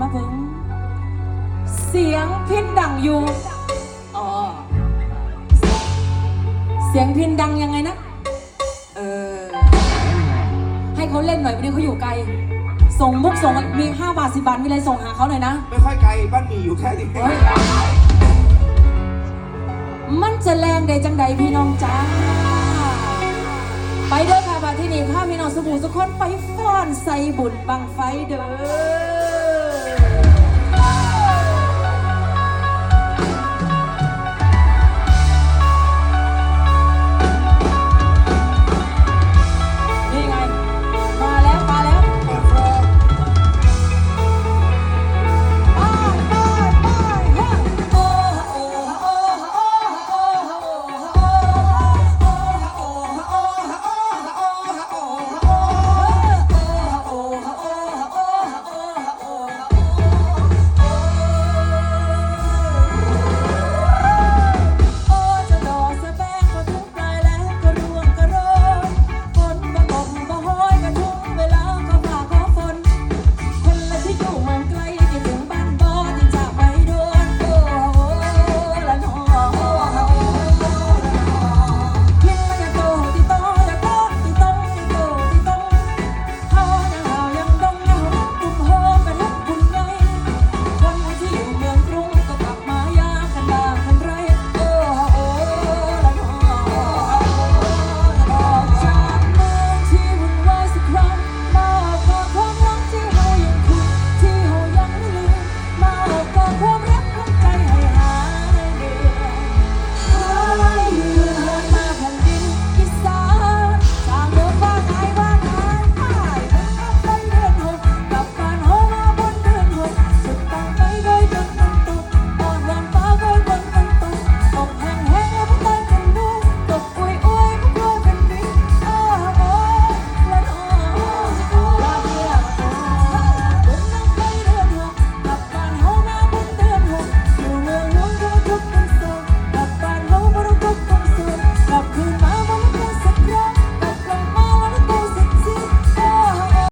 มาเบิ่งเสียงพินดังอยู่อ๋อเสียงพินดังยังไงนะ เออ ให้เขาเล่นหน่อยวันนี้เขาอยู่ไกล ส่งมุกส่งมี5บาท10บาทมีอะไรส่งหาเขาหน่อยนะ ไม่ค่อยไกลบ้านหมีอยู่แค่นี้เฮ้ยมันจะแรงใดจังใดพี่น้องจ้า ไปเด้อค่ะบา ที่นี่ข้าพี่น้องสบู่สุกคนไปฟ้อนใส่บุญบังไฟเด้อ